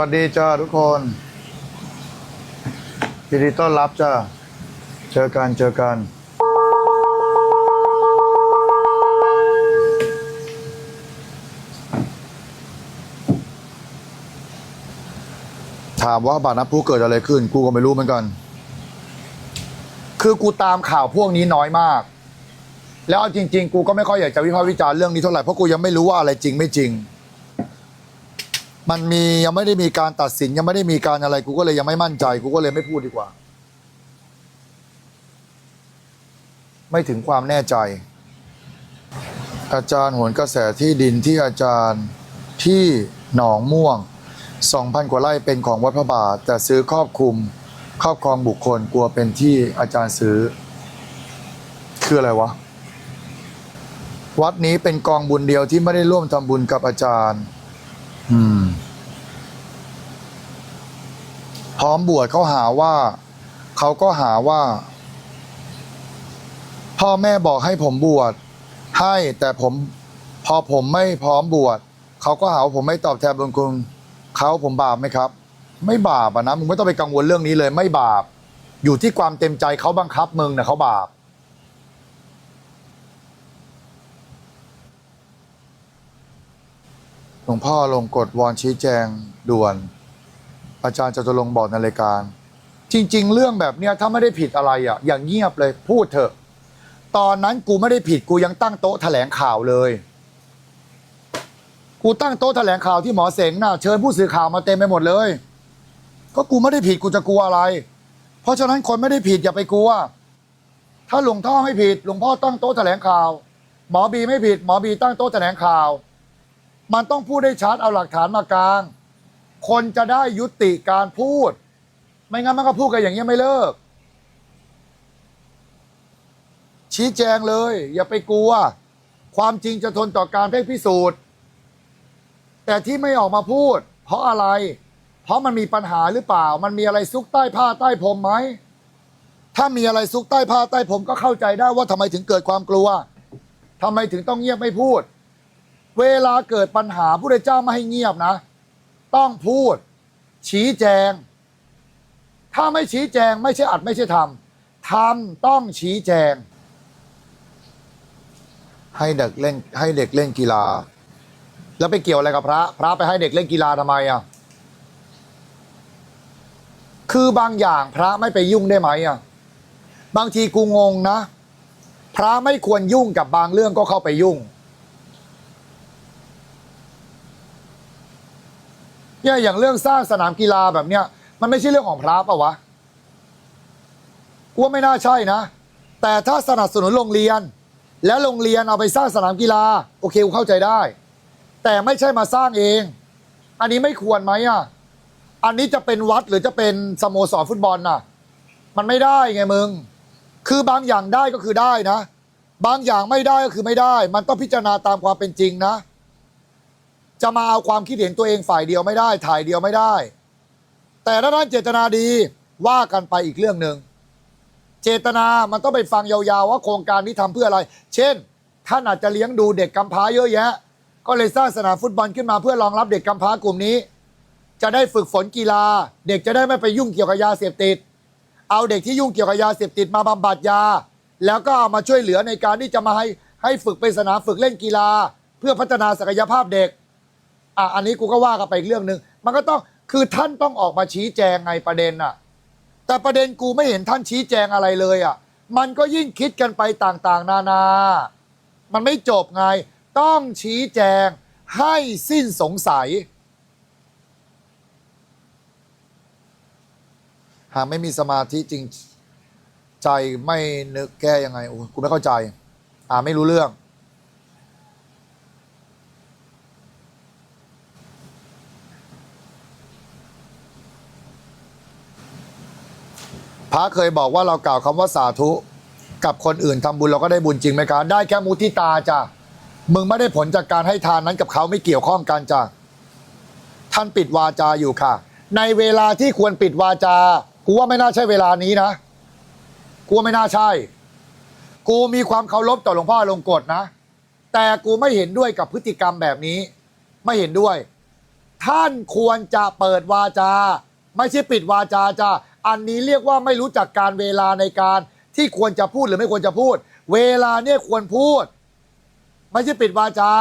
วัสดีจ้าทุกคนยินดีต้อนรับจ้าเจอกันเจอกัน ถามว่าบาดน้ำพุเกิดอะไรขึ้น กูก็ไม่รู้เหมือนกัน คือกูตามข่าวพวกนี้น้อยมาก แล้วเอาจริง ๆ กูก็ไม่ค่อยอยากจะวิพากษ์วิจารณ์เรื่องนี้เท่าไหร่เพราะกูยังไม่รู้ว่าอะไรจริงไม่จริง มันมียังไม่ได้มีการตัดสินยังไม่ได้มีการอะไรกูก็เลยยังไม่มั่นใจกูก็เลยไม่พูดดีกว่า ไม่ถึงความแน่ใจ อาจารย์โหนกระแสที่ดินที่อาจารย์ที่หนองม่วง 2,000 กว่าไร่เป็นของวัดพระบาท แต่ซื้อครอบคลุมครอบครองบุคคลกลัวเป็นที่อาจารย์ซื้อ คืออะไรวะ วัดนี้เป็นกองบุญเดียวที่ไม่ได้ร่วมทำบุญกับอาจารย์ อืม พร้อมบวชเขาหาว่า เขาก็หาว่า พ่อแม่บอกให้ผมบวชให้แต่ผมพอผมไม่พร้อมบวชเขาก็หาว่าผมไม่ตอบแทนบุญคุณเขาผมบาปไหมครับ ไม่บาปอะนะมึงไม่ต้องไปกังวลเรื่องนี้เลย ไม่บาป อยู่ที่ความเต็มใจเขาบังคับมึงนะเขาบาปหลวงพ่อลงกฎวอนชี้แจงด่วน อาจารย์จตุรงค์บอกในรายการ จริง ๆ เรื่องแบบเนี้ยถ้าไม่ได้ผิดอะไรอะ อย่างเงียบเลยพูดเถอะ ตอนนั้นกูไม่ได้ผิดกูยังตั้งโต๊ะแถลงข่าวเลย กูตั้งโต๊ะแถลงข่าวที่หมอเสงน่ะเชิญผู้สื่อข่าวมาเต็มไปหมดเลย ก็กูไม่ได้ผิดกูจะกลัวอะไร เพราะฉะนั้นคนไม่ได้ผิดอย่าไปกลัวถ้าหลวงพ่อไม่ผิดหลวงพ่อตั้งโต๊ะแถลงข่าว หมอบีไม่ผิด หมอบีตั้งโต๊ะแถลงข่าว มันต้องพูดได้ชัดเอาหลักฐานมากลาง คนจะได้ยุติการพูด ไม่งั้นมันก็พูดกันอย่างนี้ยไม่เลิก ชี้แจงเลย อย่าไปกลัว ความจริงจะทนต่อการเพ่งพิสูจน์ แต่ที่ไม่ออกมาพูด เพราะอะไร เพราะมันมีปัญหาหรือเปล่า มันมีอะไรซุกใต้ผ้าใต้พรมไหมถ้ามีอะไรซุกใต้ผ้าใต้พรมก็เข้าใจได้ว่าทำไมถึงเกิดความกลัวทำไมถึงต้องเงียบไม่พูด เวลาเกิดปัญหาผู้ใดเจ้าไม่ให้เงียบนะ ต้องพูด ชี้แจง ถ้าไม่ชี้แจง ไม่ใช่อัดไม่ใช่ทำทำต้องชี้แจง ให้เด็กเล่นให้เด็กเล่นกีฬา แล้วไปเกี่ยวอะไรกับพระ พระไปให้เด็กเล่นกีฬาทำไมอะคือบางอย่างพระไม่ไปยุ่งได้ไหมอะบางทีกูงงนะ พระไม่ควรยุ่งกับบางเรื่องก็เข้าไปยุ่ง เนี่ยอย่างเรื่องสร้างสนามกีฬาแบบเนี้ยมันไม่ใช่เรื่องของพระปะวะกูว่าไม่น่าใช่นะ แต่ถ้าสนับสนุนโรงเรียน แล้วโรงเรียนเอาไปสร้างสนามกีฬา โอเคกูเข้าใจได้ แต่ไม่ใช่มาสร้างเอง อันนี้ไม่ควรไหมอะอันนี้จะเป็นวัดหรือจะเป็นสโมสรฟุตบอลน่ะ มันไม่ได้ไงมึง คือบางอย่างได้ก็คือได้นะ บางอย่างไม่ได้ก็คือไม่ได้ มันต้องพิจารณาตามความเป็นจริงนะ จะมาเอาความคิดเห็นตัวเองฝ่ายเดียวไม่ได้ ถ่ายเดียวไม่ได้ แต่ถ้าท่านเจตนาดีว่ากันไปอีกเรื่องหนึ่งเจตนามันต้องไปฟังยาวๆว่าโครงการนี้ทำเพื่ออะไร เช่น ท่านอาจจะเลี้ยงดูเด็กกำพร้าเยอะแยะ ก็เลยสร้างสนามฟุตบอลขึ้นมาเพื่อรองรับเด็กกำพร้ากลุ่มนี้ จะได้ฝึกฝนกีฬา เด็กจะได้ไม่ไปยุ่งเกี่ยวกับยาเสพติด เอาเด็กที่ยุ่งเกี่ยวกับยาเสพติดมาบำบัดยา แล้วก็เอามาช่วยเหลือในการที่จะมาให้ให้ฝึกเป็นสนามฝึกเล่นกีฬา เพื่อพัฒนาศักยภาพเด็ก อะอันนี้กูก็ว่ากันไปอีกเรื่องหนึ่งมันก็ต้องคือท่านต้องออกมาชี้แจงไงประเด็นอะ แต่ประเด็นกูไม่เห็นท่านชี้แจงอะไรเลยอะ มันก็ยิ่งคิดกันไปต่างๆ นานา มันไม่จบไง ต้องชี้แจงให้สิ้นสงสัย หากไม่มีสมาธิจริง ใจไม่นึกแก้ยังไงโอ้กูไม่เข้าใจ อ่าไม่รู้เรื่อง พระเคยบอกว่าเรากล่าวคำว่าสาธุ กับคนอื่นทำบุญเราก็ได้บุญจริงไหมคะได้แค่มุทิตาจ้ะมึงไม่ได้ผลจากการให้ทานนั้นกับเขาไม่เกี่ยวข้องกันจ้ะท่านปิดวาจาอยู่ค่ะ ในเวลาที่ควรปิดวาจา กูว่าไม่น่าใช่เวลานี้นะ กูว่าไม่น่าใช่ กูมีความเคารพต่อหลวงพ่อลงกฎนะ แต่กูไม่เห็นด้วยกับพฤติกรรมแบบนี้ ไม่เห็นด้วย ท่านควรจะเปิดวาจา ไม่ใช่ปิดวาจาจ้าอันนี้เรียกว่าไม่รู้จักการเวลาในการที่ควรจะพูดหรือไม่ควรจะพูด เวลาเนี่ยควรพูด ไม่ใช่ปิดวาจา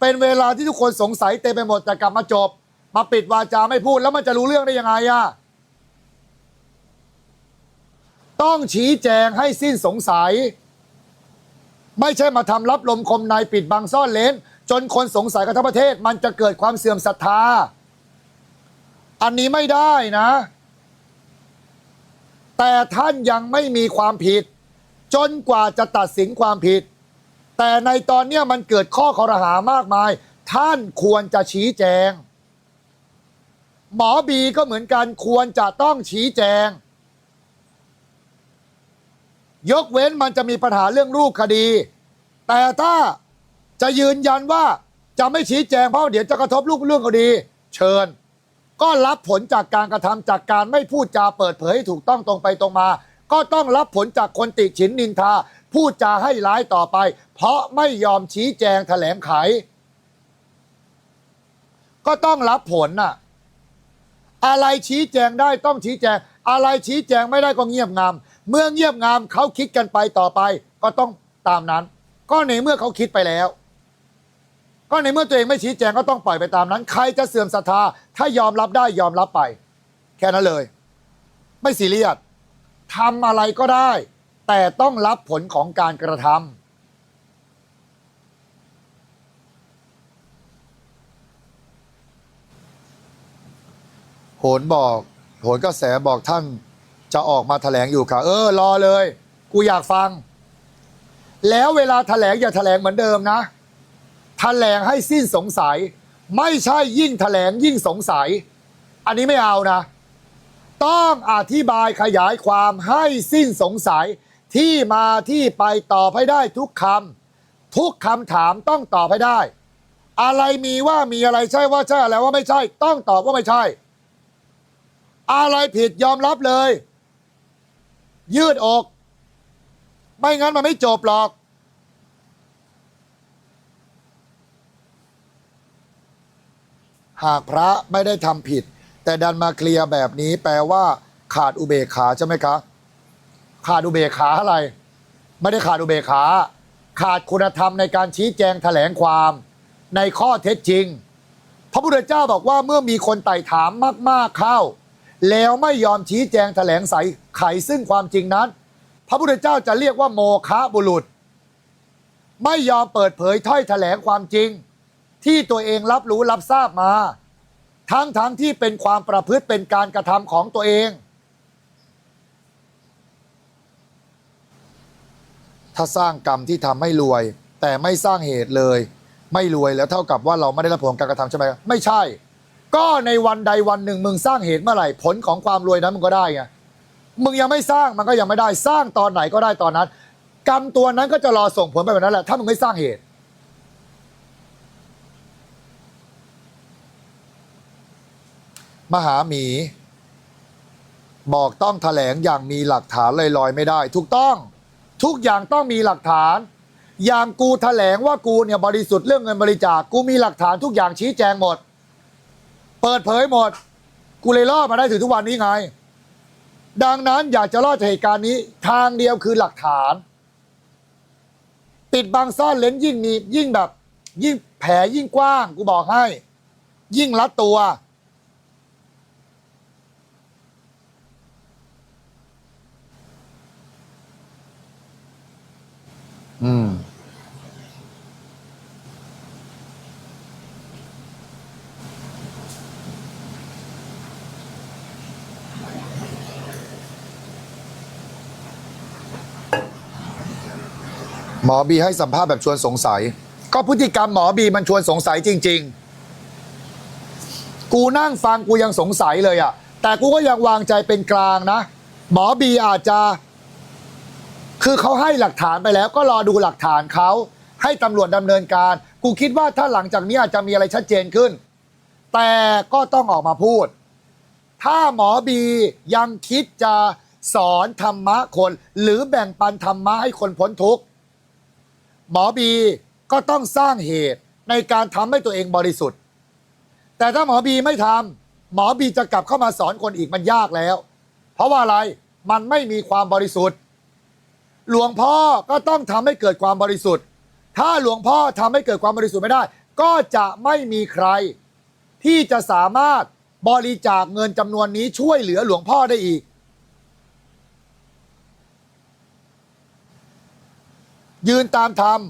เป็นเวลาที่ทุกคนสงสัยเต็มไปหมดแต่กลับมาจบ มาปิดวาจาไม่พูดแล้วมันจะรู้เรื่องได้ยังไงอะต้องชี้แจงให้สิ้นสงสัย ไม่ใช่มาทำรับลมคมในปิดบังซ่อนเลนจนคนสงสัยกันทั้งประเทศ มันจะเกิดความเสื่อมศรัทธา อันนี้ไม่ได้นะ แต่ท่านยังไม่มีความผิด จนกว่าจะตัดสินความผิด แต่ในตอนนี้มันเกิดข้อคอรหามากมาย ท่านควรจะชี้แจง หมอบีก็เหมือนกันควรจะต้องชี้แจง ยกเว้นมันจะมีปัญหาเรื่องรูปคดี แต่ถ้าจะยืนยันว่าจะไม่ชี้แจงเพราะเดี๋ยวจะกระทบรูปเรื่องคดี เชิญ ก็รับผลจากการกระทำจากการไม่พูดจาเปิดเผยให้ถูกต้องตรงไปตรงมา ก็ต้องรับผลจากคนติฉินนินทา พูดจาให้ร้ายต่อไป เพราะไม่ยอมชี้แจงแถลงไข ก็ต้องรับผลน่ะ อะไรชี้แจงได้ต้องชี้แจง อะไรชี้แจงไม่ได้ก็เงียบงาม เมื่อเงียบงามเขาคิดกันไปต่อไป ก็ต้องตามนั้น ก็ในเมื่อเขาคิดไปแล้ว ก็ในเมื่อตัวเองไม่ชี้แจงก็ต้องปล่อยไปตามนั้น ใครจะเสื่อมศรัทธา ถ้ายอมรับได้ยอมรับไป แค่นั้นเลย ไม่ซีเรียสทำอะไรก็ได้ แต่ต้องรับผลของการกระทำโหนบอกโหนกระแสบอกท่านจะออกมาแถลงอยู่ค่ะ เออ รอเลย กูอยากฟัง แล้วเวลาแถลงอย่าแถลงเหมือนเดิมนะ แถลงให้สิ้นสงสัย ไม่ใช่ยิ่งแถลงยิ่งสงสัย อันนี้ไม่เอานะ ต้องอธิบายขยายความให้สิ้นสงสัยที่มาที่ไปตอบให้ได้ทุกคำทุกคำถามต้องตอบให้ได้ อะไรมีว่ามีอะไรใช่ว่าใช่อะไรว่าไม่ใช่ ต้องตอบว่าไม่ใช่ อะไรผิดยอมรับเลย ยืดอก ไม่งั้นมันไม่จบหรอก หากพระไม่ได้ทำผิด แต่ดันมาเคลียร์แบบนี้แปลว่า ขาดอุเบกขาใช่ไหมคะ ขาดอุเบกขาอะไร ไม่ได้ขาดอุเบกขา ขาดคุณธรรมในการชี้แจงแถลงความ ในข้อเท็จจริง พระพุทธเจ้าบอกว่าเมื่อมีคนไต่ถามมากๆเข้า แล้วไม่ยอมชี้แจงแถลงใสไขซึ่งความจริงนั้น พระพุทธเจ้าจะเรียกว่าโมฆะบุรุษ ไม่ยอมเปิดเผยถ้อยแถลงความจริง ที่ตัวเองรับรู้รับทราบมา ทั้งทั้งที่เป็นความประพฤติเป็นการกระทำของตัวเอง ถ้าสร้างกรรมที่ทำให้รวย แต่ไม่สร้างเหตุเลย ไม่รวยแล้วเท่ากับว่าเราไม่ได้รับผลการกระทำใช่ไหมไม่ใช่ ก็ในวันใดวันหนึ่งมึงสร้างเหตุเมื่อไหร่ผลของความรวยนั้นมึงก็ได้ไงมึงยังไม่สร้างมันก็ยังไม่ได้สร้างตอนไหนก็ได้ตอนนั้น กรรมตัวนั้นก็จะรอส่งผลไปแบบนั้นแหละถ้ามึงไม่สร้างเหตุ มหาหมี บอกต้องแถลงอย่างมีหลักฐานลอยๆ ไม่ได้ ถูกต้อง ทุกอย่างต้องมีหลักฐาน อย่างกูแถลงว่ากูเนี่ยบริสุทธิ์เรื่องเงินบริจาคกูมีหลักฐานทุกอย่างชี้แจงหมด เปิดเผยหมด กูเลยรอดมาได้ถึงทุกวันนี้ไง ดังนั้นอยากจะรอดจากเหตุการณ์นี้ ทางเดียวคือหลักฐาน ปิดบังซ่อนเลนยิ่งมียิ่งแบบ ยิ่งแผลยิ่งกว้าง กูบอกให้ ยิ่งรัดตัว หมอบีให้สัมภาษณ์แบบชวนสงสัย ก็พฤติกรรมหมอบีมันชวนสงสัยจริง ๆ กูนั่งฟังกูยังสงสัยเลยอะแต่กูก็ยังวางใจเป็นกลางนะ หมอบีอาจจะ คือเขาให้หลักฐานไปแล้วก็รอดูหลักฐานเขาให้ตำรวจดำเนินการ กูคิดว่าถ้าหลังจากนี้อาจจะมีอะไรชัดเจนขึ้น แต่ก็ต้องออกมาพูด ถ้าหมอบียังคิดจะสอนธรรมะคน หรือแบ่งปันธรรมะให้คนพ้นทุกข์ หมอบีก็ต้องสร้างเหตุในการทำให้ตัวเองบริสุทธิ์ แต่ถ้าหมอบีไม่ทำหมอบีจะกลับเข้ามาสอนคนอีกมันยากแล้ว เพราะว่าอะไรมันไม่มีความบริสุทธิ์ หลวงพ่อก็ต้องทำให้เกิดความบริสุทธิ์ ถ้าหลวงพ่อทำให้เกิดความบริสุทธิ์ไม่ได้ ก็จะไม่มีใคร ที่จะสามารถบริจาคเงินจำนวนนี้ช่วยเหลือหลวงพ่อได้อีก ยืนตามธรรม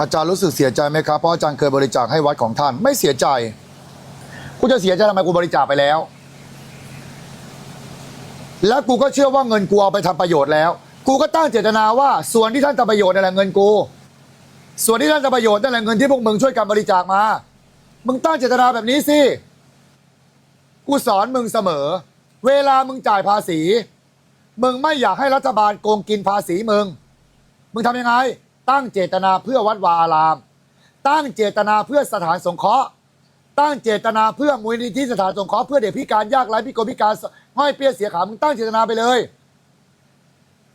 อาจารย์รู้สึกเสียใจไหมครับ เพราะอาจารย์เคยบริจาคให้วัดของท่านไม่เสียใจ กูจะเสียใจทำไมกูบริจาคไปแล้ว แล้วกูก็เชื่อว่าเงินกูเอาไปทำประโยชน์แล้ว กูก็ตั้งเจตนาว่า ส่วนที่ท่านทำประโยชน์นั่นแหละเงินกู ส่วนที่ท่านทำประโยชน์นั่นแหละเงินที่พวกมึงช่วยกันบริจาคมา มึงตั้งเจตนาแบบนี้สิ กูสอนมึงเสมอ เวลามึงจ่ายภาษี มึงไม่อยากให้รัฐบาลโกงกินภาษีมึง มึงทำยังไง ตั้งเจตนาเพื่อวัดวาอาราม ตั้งเจตนาเพื่อสถานสงเคราะห์ ตั้งเจตนาเพื่อมูลนิธิสถานสงเคราะห์เพื่อเด็กพิการยากไร้พิกลพิการห้อยเปี้ยเสียขามึงตั้งเจตนาไปเลย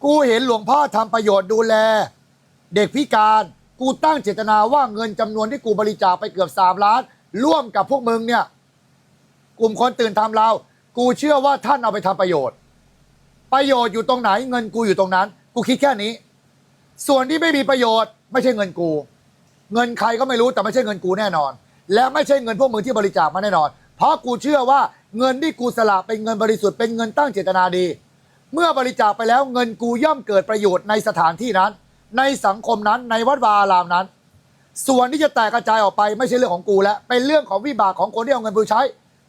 กูเห็นหลวงพ่อทำประโยชน์ดูแล เด็กพิการกูตั้งเจตนาว่าเงินจำนวนที่กูบริจาคไปเกือบสามล้าน ร่วมกับพวกมึงเนี่ย กลุ่มคนตื่นทำเรา กูเชื่อว่าท่านเอาไปทำประโยชน์ ประโยชน์อยู่ตรงไหน เงินกูอยู่ตรงนั้น กูคิดแค่นี้ ส่วนที่ไม่มีประโยชน์ ไม่ใช่เงินกู เงินใครก็ไม่รู้แต่ไม่ใช่เงินกูแน่นอน และไม่ใช่เงินพวกมึงที่บริจาคมาแน่นอน เพราะกูเชื่อว่าเงินที่กูสละเป็นเงินบริสุทธิ์เป็นเงินตั้งเจตนาดี เมื่อบริจาคไปแล้วเงินกูย่อมเกิดประโยชน์ในสถานที่นั้น ในสังคมนั้นในวัดวาอารามนั้น ส่วนที่จะแตกกระจายออกไปไม่ใช่เรื่องของกูแล้วเป็นเรื่องของวิบากของคนที่เอาเงินไปใช้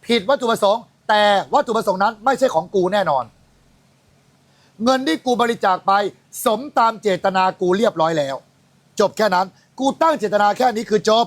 ผิดวัตถุประสงค์ แต่วัตถุประสงค์นั้นไม่ใช่ของกูแน่นอน เงินที่กูบริจาคไปสมตามเจตนากูเรียบร้อยแล้ว จบแค่นั้น กูตั้งเจตนาแค่นี้คือจบ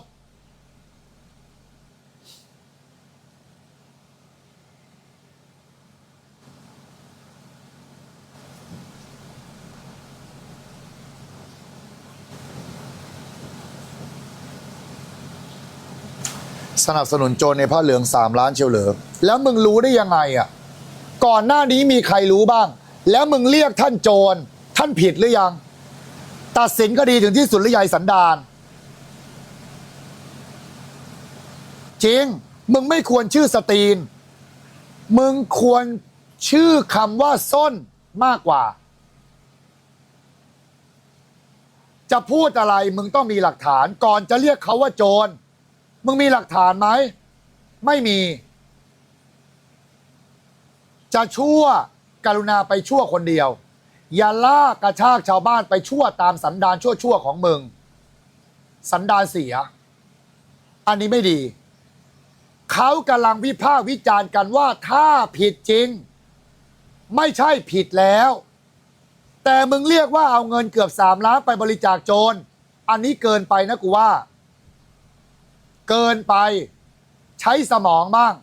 สนับสนุนโจรในผ้าเหลืองสามล้านเชียวเหลือแล้วมึงรู้ได้ยังไงอะก่อนหน้านี้มีใครรู้บ้าง แล้วมึงเรียกท่านโจรท่านผิดหรือยัง ตัดสินคดีถึงที่สุดหรือยังสันดานจริง มึงไม่ควรชื่อสตรีน มึงควรชื่อคำว่าส้นมากกว่า จะพูดอะไรมึงต้องมีหลักฐานก่อนจะเรียกเขาว่าโจร มึงมีหลักฐานไหม ไม่มี จะชั่วกรุณาไปชั่วคนเดียว อย่าลากกระชากชาวบ้านไปชั่วตามสันดานชั่วชั่วๆของมึง สันดานเสีย อันนี้ไม่ดี เขากำลังวิพากษ์วิจารณ์กันว่าถ้าผิดจริง ไม่ใช่ผิดแล้ว แต่มึงเรียกว่าเอาเงินเกือบสามล้านไปบริจาคโจร อันนี้เกินไปนะกูว่า เกินไป ใช้สมองบ้าง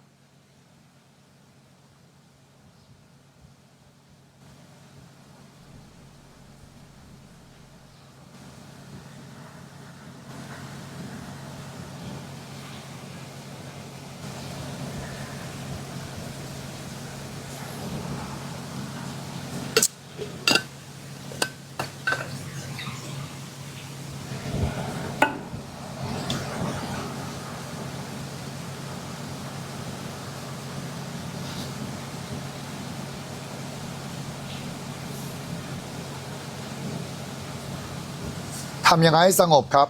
ำยังไงให้สงบครับ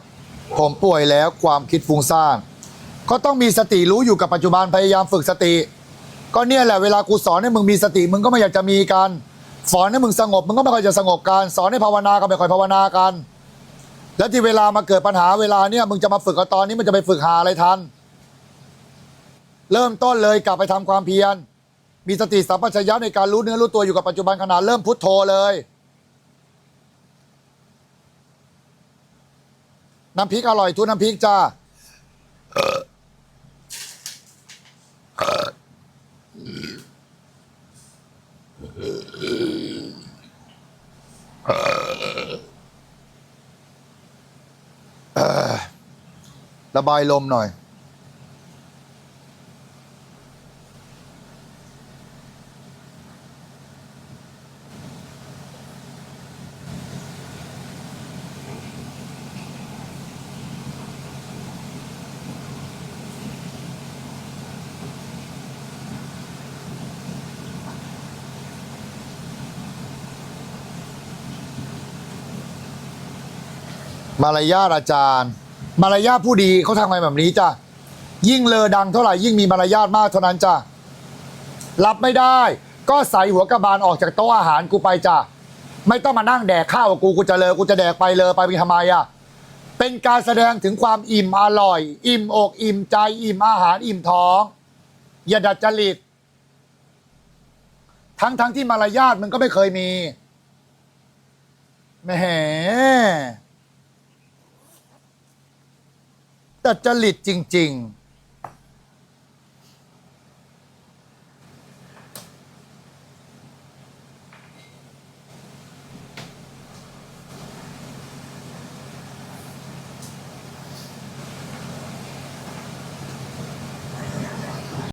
ผมป่วยแล้วความคิดฟุ้งซ่านก็ต้องมีสติรู้อยู่กับปัจจุบันพยายามฝึกสติ ก็เนี่ยแหละเวลากูสอนให้มึงมีสติมึงก็ไม่อยากจะมีกันสอนให้มึงสงบมึงก็ไม่ค่อยจะสงบกันสอนให้ภาวนาก็ไม่ค่อยภาวนากัน แล้วที่เวลามาเกิดปัญหาเวลาเนี่ยมึงจะมาฝึกกับตอนนี้มันจะไปฝึกหาอะไรทัน เริ่มต้นเลยกลับไปทำความเพียรมีสติสัมปชัญญะในการรู้เนื้อรู้ตัวอยู่กับปัจจุบันขณะเริ่มพุทโธเลย น้ำพริกอร่อยทุกน้ำพริกจ้าระบายลมหน่อย มารยาทอาจารย์ มารยาทผู้ดีเขาทำไงแบบนี้จ้ะยิ่งเลอดังเท่าไหร่ยิ่งมีมารยาทมากเท่านั้นจ้ะรับไม่ได้ ก็ใส่หัวกระบาลออกจากโต๊ะอาหารกูไปจ้ะไม่ต้องมานั่งแดกข้าวกูกูจะเลอกูจะแดกไปเลยไปเป็นทำไมอะเป็นการแสดงถึงความอิ่มอร่อย อิ่มอกอิ่มใจอิ่มอาหารอิ่มท้องอย่าดัดจริตทั้งทั้งที่มารยาทมันก็ไม่เคยมีแหม แต่จริตจริง ๆ